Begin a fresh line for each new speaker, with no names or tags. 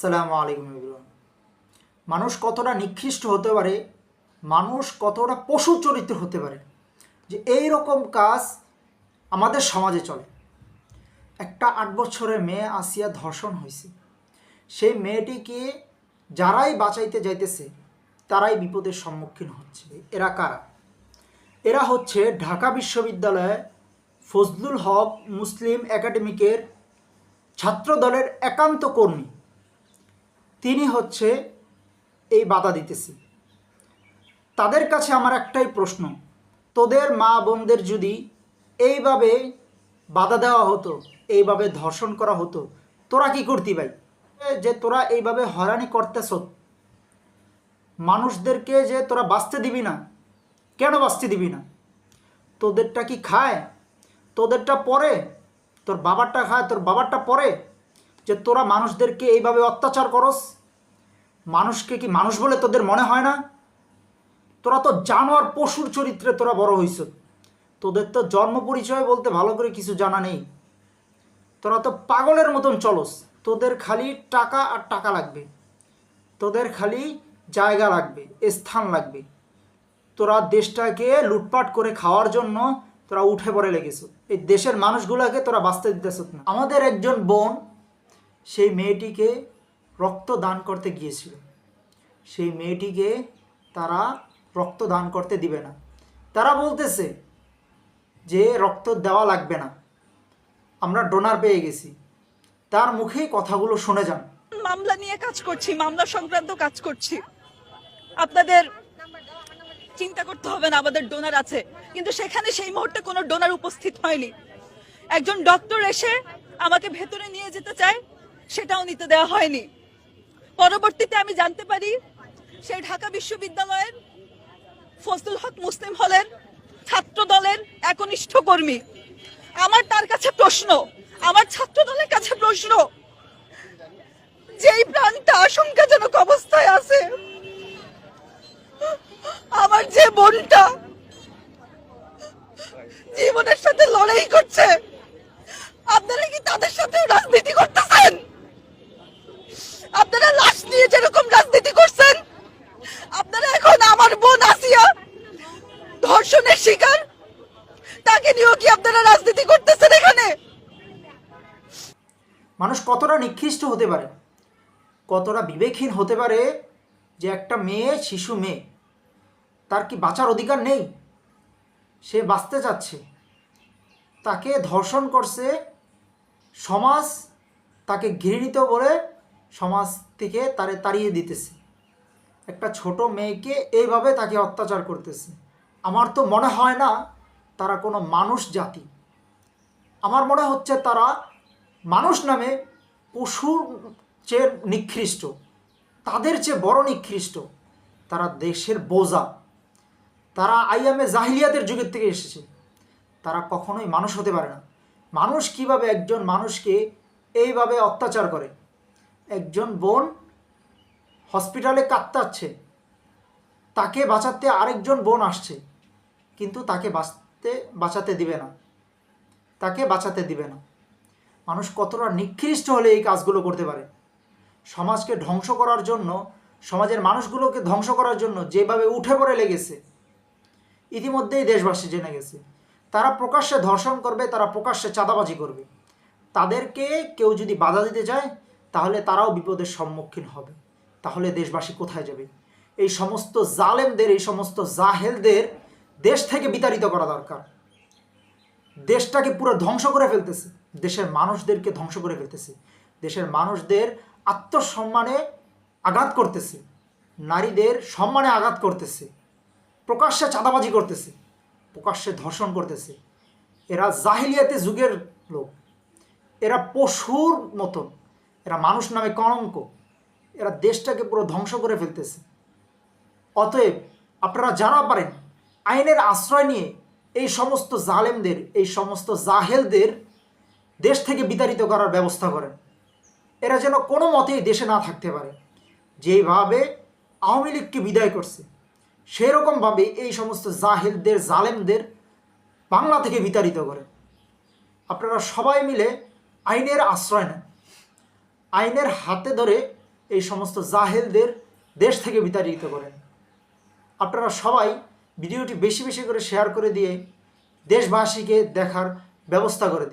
সালাম আলাইকুম এভরিওয়ান মানুষ কতটা নিকৃষ্ট হতে পারে? মানুষ কতটা পশু চরিত্র হতে পারে? যে এই রকম কাজ আমাদের সমাজে চলে। একটা আট বছরের মেয়ে আসিয়া ধর্ষণ হয়েছে। সেই মেয়েটিকে যারাই বাঁচাইতে যাইতেছে, তারাই বিপদের সম্মুখীন হচ্ছে। এরা কারা? এরা হচ্ছে ঢাকা বিশ্ববিদ্যালয়ে ফজলুল হক মুসলিম একাডেমিকের ছাত্র দলের একান্ত কর্মী। তিনি হচ্ছে এই বাধা দিতেছে। তাদের কাছে আমার একটাই প্রশ্ন, তোদের মা বোনদের যদি এইভাবে বাধা দেওয়া হতো, এইভাবে ধর্ষণ করা হতো, তোরা কি করতি ভাই? যে তোরা এইভাবে হয়রানি করতেছ, মানুষদেরকে যে তোরা বাঁচতে দিবি না, কেন বাঁচতে দিবি না? তোদেরটা কি খায়? তোদেরটা পরে? তোর বাবারটা খায়, তোর বাবারটা পরে? যে তোরা মানুষদেরকে এইভাবে অত্যাচার করস? মানুষকে কি মানুষ বলে তোদের মনে হয় না? তোরা তো জানোয়ার পশুর চরিত্রে তোরা বড় হইছ। তোদের তো জন্ম পরিচয় বলতে ভালো করে কিছু জানা নেই। তোরা তো পাগলের মতন চলস। তোদের খালি টাকা আর টাকা লাগবে। তোদের খালি জায়গা লাগবে, স্থান লাগবে। তোরা দেশটাকে লুটপাট করে খাওয়ার জন্য তোরা উঠে পড়ে লেগেছ। এই দেশের মানুষগুলোকে তোরা বাঁচতে দিতেছ না। আমাদের একজন বোন সেই মেয়েটিকে রক্ত দান করতে গিয়েছিল। সেই মেয়েটিকে তারা রক্ত দান করতে দিবে না। তারা বলতেছে যে রক্ত দেওয়া লাগবে না। আমরা ডোনার পেয়ে গেছি। তার মুখেই কথাগুলো শুনে যান।
মামলা নিয়ে কাজ করছি, মামলা সংক্রান্ত কাজ করছি। আপনাদের চিন্তা করতে হবে না, আমাদের ডোনার আছে। কিন্তু সেখানে সেই মুহূর্তে কোনো ডোনার উপস্থিত হয়নি। একজন ডক্টর এসে আমাকে ভেতরে নিয়ে যেতে চায় সেটাও নিতে দেওয়া হয়নি। পরবর্তীতে আমি জানতে পারি সেই ঢাকা বিশ্ববিদ্যালয়ের ফজলুল হক মুসলিম হলের ছাত্র দলের একনিষ্ঠ কর্মী। আমার তার কাছে প্রশ্ন, আমার ছাত্র দলের কাছে প্রশ্ন, যেই প্রাণটা আশঙ্কাজনক অবস্থায় আছে, আমার যে বোনটা জীবনের সাথে লড়াই করছে, আপনারা কি তাদের সাথে রাজনীতি করতেছেন আপনারা লাশ নিয়ে যেরকম রাজনীতি করছেন আপনারা এখন আমার বোন আসিয়া ধর্ষণের শিকার? তাকে নিয়েও কি আপনারা রাজনীতি করতেছেন এখানে?
মানুষ কতটা নিকৃষ্ট হতে পারে? কতটা বিবেকহীন হতে পারে যে একটা মেয়ে শিশু মেয়ে, তার কি বাঁচার অধিকার নেই? সে বাঁচতে চাচ্ছে, তাকে ধর্ষণ করছে সমাজ, তাকে ঘৃণিত বলে সমাজ থেকে তারে তাড়িয়ে দিতেছে। একটা ছোট মেয়েকে এইভাবে তাকে অত্যাচার করতেছে। আমার তো মনে হয় না তারা কোনো মানুষ জাতি। আমার মনে হচ্ছে তারা মানুষ নামে পশুর চেয়ে নিকৃষ্ট। তাদের চেয়ে বড় নিকৃষ্ট। তারা দেশের বোঝা। তারা আইয়ামে জাহিলিয়াতের যুগের থেকে এসেছে। তারা কখনোই মানুষ হতে পারে না। মানুষ কীভাবে একজন মানুষকে এইভাবে অত্যাচার করে? একজন বোন হসপিটালে কাঁদতাচ্ছে তাকে বাঁচাতে আরেকজন বোন আসছে। কিন্তু তাকে বাঁচতে, বাঁচাতে দিবে না। তাকে বাঁচাতে দিবে না। মানুষ কতটা নিকৃষ্ট হলে এই কাজগুলো করতে পারে? সমাজকে ধ্বংস করার জন্য, সমাজের মানুষগুলোকে ধ্বংস করার জন্য যেভাবে উঠে পড়ে লেগেছে, ইতিমধ্যেই দেশবাসী জেনে গেছে। তারা প্রকাশ্যে ধর্ষণ করবে, তারা প্রকাশ্যে চাঁদাবাজি করবে। তাদেরকে কেউ যদি বাধা দিতে চায়, তাহলে তারাও বিপদের সম্মুখীন হবে। তাহলে দেশবাসী কোথায় যাবে? এই সমস্ত জালেমদের, এই সমস্ত জাহেলদের দেশ থেকে বিতাড়িত করা দরকার। দেশটাকে পুরো ধ্বংস করে ফেলতেছে। দেশের মানুষদেরকে ধ্বংস করে ফেলতেছে। দেশের মানুষদের আত্মসম্মানে আঘাত করতেছে। নারীদের সম্মানে আঘাত করতেছে। প্রকাশ্যে চাঁদাবাজি করতেছে। প্রকাশ্যে ধর্ষণ করতেছে। এরা জাহিলিয়াতে যুগের লোক। এরা পশুর মতন। এরা মানুষ নামে কলঙ্ক। এরা দেশটাকে পুরো ধ্বংস করে ফেলতেছে। অতএব আপনারা যারা পারেন আইনের আশ্রয় নিয়ে এই সমস্ত জালেমদের, এই সমস্ত জাহেলদের দেশ থেকে বিতাড়িত করার ব্যবস্থা করেন। এরা যেন কোনো মতেই দেশে না থাকতে পারে। যেইভাবে আওয়ামী লীগকে বিদায় করছে, সেরকমভাবে এই সমস্ত জাহেলদের, জালেমদের বাংলা থেকে বিতাড়িত করে। আপনারা সবাই মিলে আইনের আশ্রয় নেন। আইনের হাতে ধরে এই সমস্ত জাহেলদের দেশ থেকে বিতাড়িত করেন। আপনারা সবাই ভিডিওটি বেশি বেশি করে শেয়ার করে দিয়ে দেশবাসীকে দেখার ব্যবস্থা করে দিন।